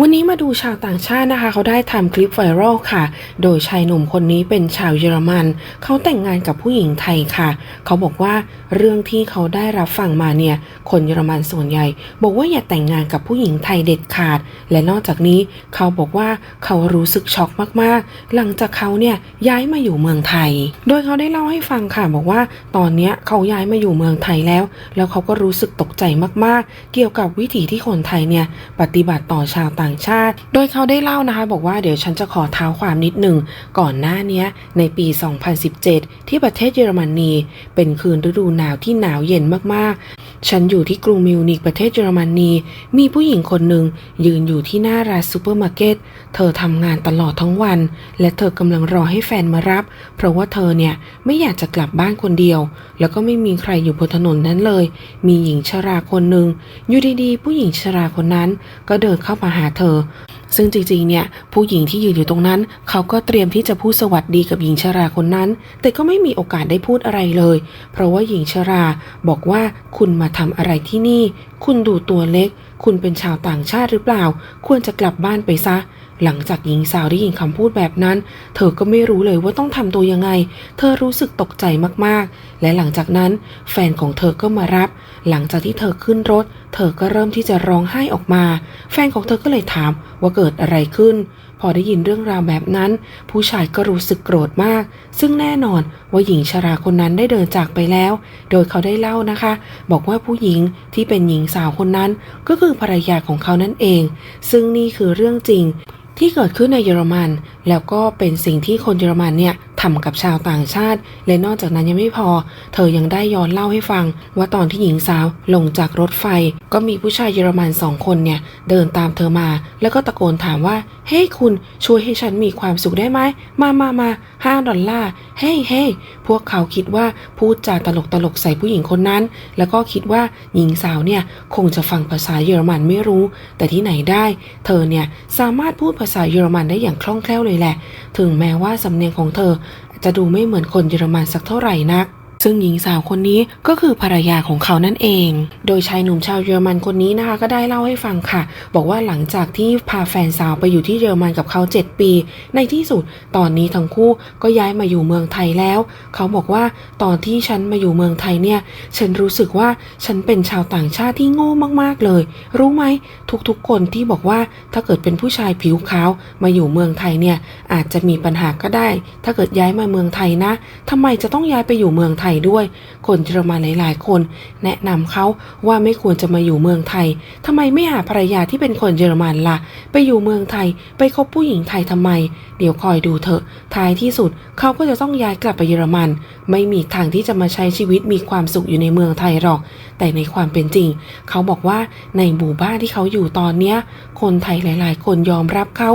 วันนี้มาดูชาวต่างชาตินะคะ เขาได้ทำคลิปไวรัลค่ะ โดยชายหนุ่มคนนี้เป็นชาวเยอรมัน เขาแต่งงานกับผู้หญิงไทยค่ะ เขาบอกว่าเรื่องที่เขาได้รับฟังมาเนี่ย คนเยอรมันส่วนใหญ่ บอกว่าอย่าแต่งงานกับผู้หญิงไทยเด็ดขาด และนอกจากนี้เขาบอกว่าเขารู้สึกช็อกมากๆ หลังจากเขาเนี่ยย้ายมาอยู่เมืองไทย โดยเขาได้เล่าให้ฟังค่ะ บอกว่าตอนนี้เขาย้ายมาอยู่เมืองไทยแล้ว แล้วเขาก็รู้สึกตกใจมากๆ เกี่ยวกับวิถีที่คนไทยเนี่ยปฏิบัติต่อชาวต่างชาติ โดยเขาได้เล่านะคะ บอกว่าเดี๋ยวฉันจะขอเท้าความนิดหนึ่ง ก่อนหน้านี้ในปี 2017 ที่ประเทศเยอรมนี เป็นคืนฤดูหนาวที่หนาวเย็นมากๆ ฉันอยู่ที่กรุงมิวนิกประเทศเยอรมนี มีผู้หญิงคนหนึ่งยืนอยู่ที่หน้าร้านซูเปอร์มาร์เก็ต เธอทำงานตลอดทั้งวัน และเธอกำลังรอให้แฟนมารับ เพราะว่าเธอเนี่ยไม่อยากจะกลับบ้านคนเดียว แล้วก็ไม่มีใครอยู่บนถนนนั้นเลย มีหญิงชราคนหนึ่งอยู่ดีๆผู้หญิงชราคนนั้นก็เดินเข้ามาหาเธอ ซึ่งจริงๆ เนี่ย ผู้หญิงที่ยืนอยู่ตรงนั้น เขาก็เตรียมที่จะพูดสวัสดีกับหญิงชราคนนั้น แต่ก็ไม่มีโอกาสได้พูดอะไรเลย เพราะว่าหญิงชราบอกว่าคุณมาทำอะไรที่นี่ คุณดูตัวเล็ก คุณเป็นชาวต่างชาติหรือเปล่า ควรจะกลับบ้านไปซะ หลังจากหญิงสาวได้ยินคำพูดแบบนั้น เธอก็ไม่รู้เลยว่าต้องทำตัวยังไง เธอรู้สึกตกใจมากๆ และหลังจากนั้น แฟนของเธอก็มารับ หลังจากที่เธอขึ้นรถ เธอก็เริ่มที่จะร้องไห้ออกมา แฟนของเธอก็เลยถามว่าเกิดอะไรขึ้น พอได้ยินเรื่องราวแบบนั้น ผู้ชายก็รู้สึกโกรธมาก ซึ่งแน่นอนว่าหญิงชราคนนั้นได้เดินจากไปแล้ว โดยเขาได้เล่านะคะ บอกว่าผู้หญิงที่เป็นหญิงสาวคนนั้น ก็คือภรรยาของเขานั่นเอง ซึ่งนี่คือเรื่องจริงที่เกิดขึ้นในเยอรมัน แล้วก็เป็นสิ่งที่คนเยอรมันเนี่ยทำกับชาวต่างชาติ และนอกจากนั้นยังไม่พอ เธอยังได้ย้อนเล่าให้ฟัง ว่าตอนที่หญิงสาวลงจากรถไฟ ก็มีผู้ชายเยอรมันสองคนเนี่ย เดินตามเธอมา แล้วก็ตะโกนถามว่า เฮ้ hey, คุณช่วยให้ฉันมีความสุขได้ไหม มามามาห้าดอลลาร์ เฮ้เฮ้พวกเขาคิดว่าพูดจาตลกตลกใส่ผู้หญิงคนนั้น แล้วก็คิดว่าหญิงสาวเนี่ยคงจะฟังภาษาเยอรมันไม่รู้ แต่ที่ไหนได้ เธอเนี่ยสามารถพูดภาษาเยอรมันได้อย่างคล่องแคล่วเลยแหละ ถึงแม้ว่าสำเนียงของเธอ จะดูไม่เหมือนคนเยอรมันสักเท่าไหร่นัก ซึ่งหญิงสาวคนนี้ก็คือภรรยาของเขานั่นเอง โดยชายหนุ่มชาวเยอรมันคนนี้นะคะ ก็ได้เล่าให้ฟังค่ะ บอกว่าหลังจากที่พาแฟนสาวไปอยู่ที่เยอรมันกับเขา 7 ปี ในที่สุดตอนนี้ทั้งคู่ก็ย้ายมาอยู่เมืองไทยแล้ว เขาบอกว่าตอนที่ฉันมาอยู่เมืองไทยเนี่ย ฉันรู้สึกว่าฉันเป็นชาวต่างชาติที่โง่มากๆเลย รู้ไหมทุกๆคนที่บอกว่าถ้าเกิดเป็นผู้ชายผิวขาวมาอยู่เมืองไทยเนี่ยอาจจะมีปัญหาก็ได้ ถ้าเกิดย้ายมาเมืองไทยนะทำไมจะต้องย้ายไปอยู่เมืองไทยด้วย คนเยอรมันหลายๆ คน แนะนำเขาว่าไม่ควรจะมาอยู่เมืองไทยทำไมไม่หาภรรยาที่เป็นคนเยอรมันล่ะ ไปอยู่เมืองไทย ไปคบผู้หญิงไทยทำไม เดี๋ยวคอยดูเถอะ ท้ายที่สุดเขาก็จะต้องย้ายกลับไปเยอรมัน ไม่มีทางที่จะมาใช้ชีวิตมีความสุขอยู่ในเมืองไทยหรอก แต่ในความเป็นจริง เขาบอกว่าในหมู่บ้านที่เขาอยู่ตอนเนี้ย คนไทยหลาย ๆ คนยอมรับเขา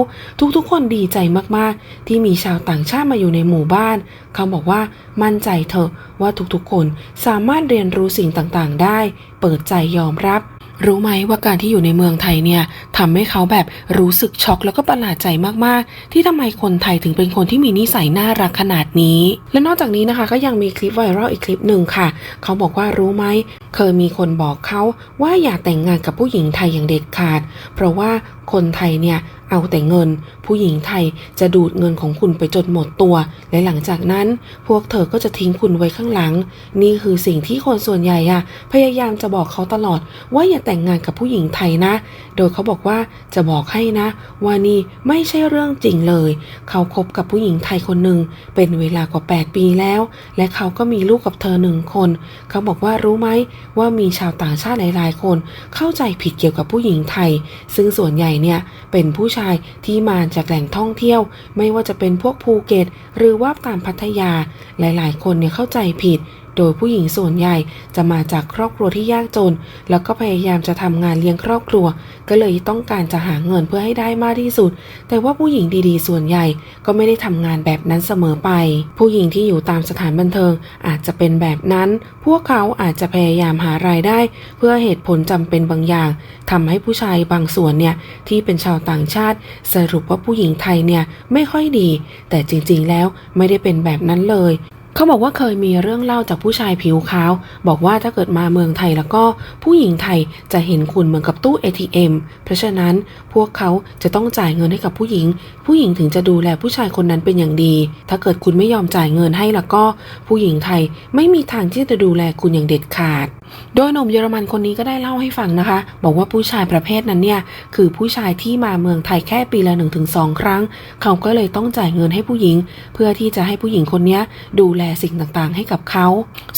ทุกๆ คนดีใจมากๆ ที่มีชาวต่างชาติมาอยู่ในหมู่บ้าน เขาบอกว่ามั่นใจเถอะว่าทุกๆ คนสามารถเรียนรู้สิ่งต่างๆ ได้ เปิดใจยอมรับ รู้ไหมว่าการที่อยู่ในเมืองไทยเนี่ยทำให้เขาแบบรู้สึกช็อกแล้วก็ประหลาดใจมากๆ ที่ทำไมคนไทยถึงเป็นคนที่มีนิสัยน่ารักขนาดนี้ และนอกจากนี้นะคะก็ยังมีคลิปไวรัลอีกคลิปหนึ่งค่ะ เขาบอกว่ารู้ไหมเคยมีคนบอกเขาว่าอย่าแต่งงานกับผู้หญิงไทยอย่างเด็ดขาด เพราะว่าคนไทยเนี่ย เอาแต่เงิน ผู้หญิงไทยจะดูดเงินของคุณไปจนหมดตัว และหลังจากนั้นพวกเธอก็จะทิ้งคุณไว้ข้างหลัง นี่คือสิ่งที่คนส่วนใหญ่อะพยายามจะบอกเขาตลอด ว่าอย่าแต่งงานกับผู้หญิงไทยนะ โดยเขาบอกว่าจะบอกให้นะ ว่านี่ไม่ใช่เรื่องจริงเลย เขาคบกับผู้หญิงไทยคนหนึ่งเป็นเวลากว่า 8 ปีแล้ว และเขาก็มีลูกกับเธอหนึ่งคน เขาบอกว่ารู้ไหมว่ามีชาวต่างชาติหลายๆ คน เข้าใจผิดเกี่ยวกับผู้หญิงไทย ซึ่งส่วนใหญ่เนี่ยเป็นผู้ชายที่มาจากแหล่งท่องเที่ยว ไม่ว่าจะเป็นพวกภูเก็ต หรือว่าตามพัทยา หลายๆ คนเนี่ยเข้าใจผิด โดยผู้หญิงส่วนใหญ่จะมาจากครอบครัวที่ยากจน แล้วก็พยายามจะทำงานเลี้ยงครอบครัว ก็เลยต้องการจะหาเงินเพื่อให้ได้มากที่สุด แต่ว่าผู้หญิงดีๆ ส่วนใหญ่ก็ไม่ได้ทำงานแบบนั้นเสมอไป ผู้หญิงที่อยู่ตามสถานบันเทิงอาจจะเป็นแบบนั้น พวกเขาอาจจะพยายามหารายได้ เพื่อเหตุผลจำเป็นบางอย่างทำให้ผู้ชายบางส่วนเนี่ยที่เป็นชาวต่างชาติ สรุปว่าผู้หญิงไทยเนี่ยไม่ค่อยดี แต่จริงๆแล้วไม่ได้เป็นแบบนั้นเลย เขาบอกว่าเคยมีเรื่องเล่าจากผู้ชายผิวขาว บอกว่าถ้าเกิดมาเมืองไทยแล้วก็ผู้หญิงไทยจะเห็นคุณเหมือนกับตู้ ATM เพราะฉะนั้นพวกเขาจะต้องจ่ายเงินให้กับผู้หญิง ผู้หญิงถึงจะดูแลผู้ชายคนนั้นเป็นอย่างดี ถ้าเกิดคุณไม่ยอมจ่ายเงินให้แล้วก็ ผู้หญิงไทยไม่มีทางที่จะดูแลคุณอย่างเด็ดขาดโดยหนุ่มเยอรมันคนนี้ก็ได้เล่าให้ฟังนะคะ บอกว่าผู้ชายประเภทนั้นเนี่ยคือผู้ชายที่มาเมืองไทยแค่ปีละ1นถึงสครั้ง เขาก็เลยต้องจ่ายเงินให้ผู้หญิง เพื่อที่จะให้ผู้หญิงคนนี้ดูแลสิ่งต่างๆ ให้กับเขา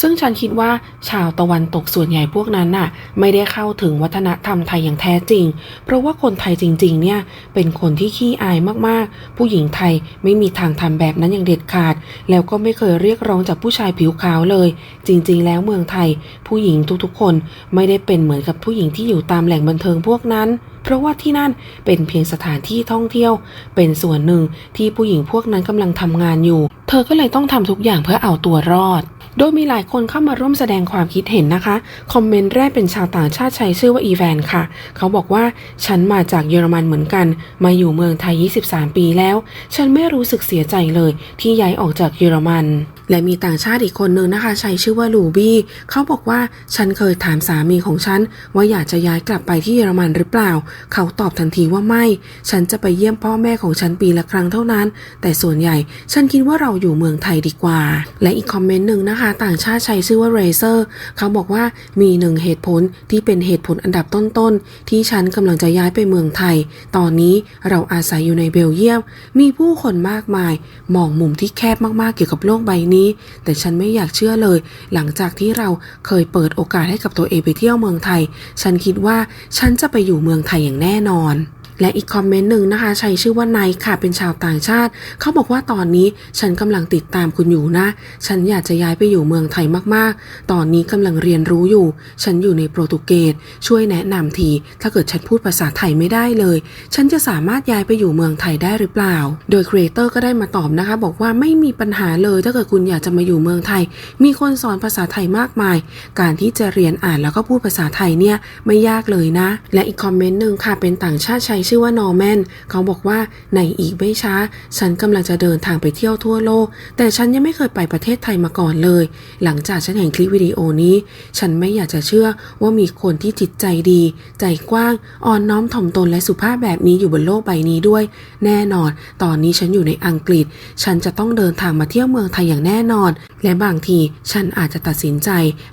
ซึ่งฉันคิดว่าชาวตะวันตกส่วนใหญ่พวกนั้นน่ะไม่ได้เข้าถึงวัฒนธรรมไทยอย่างแท้จริง เพราะว่าคนไทยจริงๆเนี่ยเป็นคนที่ขี้อายมากๆ ผู้หญิงไทยไม่มีทางทำแบบนั้นอย่างเด็ดขาด แล้วก็ไม่เคยเรียกร้องจากผู้ชายผิวขาวเลย จริง ๆ แล้วเมืองไทยผู้หญิงทุกๆ คนไม่ได้เป็นเหมือนกับผู้หญิงที่อยู่ตามแหล่งบันเทิงพวกนั้น เพราะว่าที่นั่นเป็นเพียงสถานที่ท่องเที่ยว เป็นส่วนหนึ่งที่ผู้หญิงพวกนั้นกำลังทำงานอยู่ เธอก็เลยต้องทำทุกอย่างเพื่อเอาตัวรอด โดยมีหลายคนเข้ามาร่วมแสดงความคิดเห็นนะคะ คอมเมนต์แรกเป็นชาวต่างชาติใช้ชื่อว่าอีแวนค่ะ เขาบอกว่าฉันมาจากเยอรมันเหมือนกัน มาอยู่เมืองไทย 23 ปีแล้ว ฉันไม่รู้สึกเสียใจเลยที่ย้ายออกจากเยอรมัน และมีต่างชาติอีกคนนึงนะคะ ใช้ชื่อว่าลูบี้เขาบอกว่าฉันเคยถามสามีของฉัน ว่าอยากจะย้ายกลับไปที่เยอรมันหรือเปล่า เขาตอบทันทีว่าไม่ ฉันจะไปเยี่ยมพ่อแม่ของฉันปีละครั้งเท่านั้น แต่ส่วนใหญ่ฉันคิดว่าเราอยู่เมืองไทยดีกว่า และอีกคอมเมนต์หนึ่งนะคะ ต่างชาติใช้ชื่อว่าเรเซอร์เขาบอกว่ามีหนึ่งเหตุผลที่เป็นเหตุผลอันดับต้นๆที่ฉันกำลังจะย้ายไปเมืองไทย ตอนนี้เราอาศัยอยู่ในเบลเยียม มีผู้คนมากมาย มองมุมที่แคบมากๆเกี่ยวกับโลกใบนี้แต่ฉันไม่อยากเชื่อเลย หลังจากที่เราเคยเปิดโอกาสให้กับตัวเองไปเที่ยวเมืองไทย ฉันคิดว่าฉันจะไปอยู่เมืองไทยอย่างแน่นอน และอีกคอมเมนต์หนึ่งนะคะ ใช้ชื่อว่าไนค่ะเป็นชาวต่างชาติ เขาบอกว่าตอนนี้ฉันกำลังติดตามคุณอยู่นะ ฉันอยากจะย้ายไปอยู่เมืองไทยมากๆ ตอนนี้กำลังเรียนรู้อยู่ ฉันอยู่ในโปรตุเกสช่วยแนะนำที ถ้าเกิดฉันพูดภาษาไทยไม่ได้เลย ฉันจะสามารถย้ายไปอยู่เมืองไทยได้หรือเปล่า โดยครีเอเตอร์ก็ได้มาตอบนะคะ บอกว่าไม่มีปัญหาเลยถ้าเกิดคุณอยากจะมาอยู่เมืองไทย มีคนสอนภาษาไทยมากมาย การที่จะเรียนอ่านแล้วก็พูดภาษาไทยเนี่ยไม่ยากเลยนะ และอีกคอมเมนต์หนึ่งค่ะเป็นต่างชาติใช้ชื่อว่านอร์แมนเขาบอกว่าในอีกไม่ช้า ฉันกำลังจะเดินทางไปเที่ยวทั่วโลก แต่ฉันยังไม่เคยไปประเทศไทยมาก่อนเลย หลังจากฉันเห็นคลิปวิดีโอนี้ ฉันไม่อยากจะเชื่อว่ามีคนที่จิตใจดี ใจกว้าง อ่อนน้อมถ่อมตนและสุภาพแบบนี้อยู่บนโลกใบนี้ด้วย แน่นอน ตอนนี้ฉันอยู่ในอังกฤษ ฉันจะต้องเดินทางมาเที่ยวเมืองไทยอย่างแน่นอน และบางทีฉันอาจจะตัดสินใจ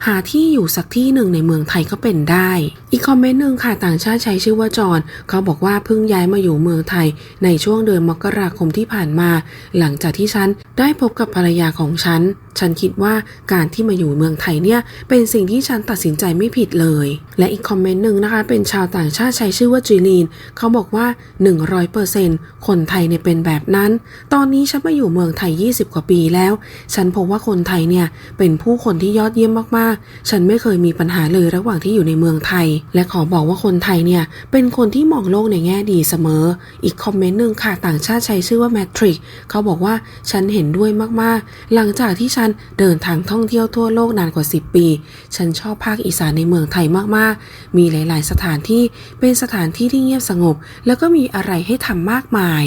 หาที่อยู่สักที่หนึ่งในเมืองไทยก็เป็นได้ อีกคอมเมนต์หนึ่งค่ะต่างชาติใช้ชื่อว่าจอห์นเขาบอกว่าเพิ่งย้ายมาอยู่เมืองไทย ในช่วงเดือนมกราคมที่ผ่านมา หลังจากที่ฉันได้พบกับภรรยาของฉัน ฉันคิดว่าการที่มาอยู่เมืองไทยเนี่ยเป็นสิ่งที่ฉันตัดสินใจไม่ผิดเลย และอีกคอมเมนต์หนึ่งนะคะ เป็นชาวต่างชาติใช้ชื่อว่าจีลีน เขาบอกว่า 100%คนไทยเนี่ยเป็นแบบนั้น ตอนนี้ฉันมาอยู่เมืองไทย 20 กว่าปีแล้ว ฉันพบว่าคนไทยเนี่ยเป็นผู้คนที่ยอดเยี่ยมมากๆ ฉันไม่เคยมีปัญหาเลยระหว่างที่อยู่ในเมืองไทย และขอบอกว่าคนไทยเนี่ยเป็นคนที่มองโลกในแง่ดีเสมอ อีกคอมเมนต์หนึ่งค่ะต่างชาติใช้ชื่อว่าแมทริกเขาบอกว่าฉันเห็นด้วยมากๆ หลังจากที่ฉันนเดินทางท่องเที่ยวทั่วโลกนานกว่า 10 ปี ฉันชอบภาคอีสานในเมืองไทยมากๆ มีหลาย ๆ สถานที่เป็นสถานที่ที่เงียบสงบ แล้วก็มีอะไรให้ทำมากมาย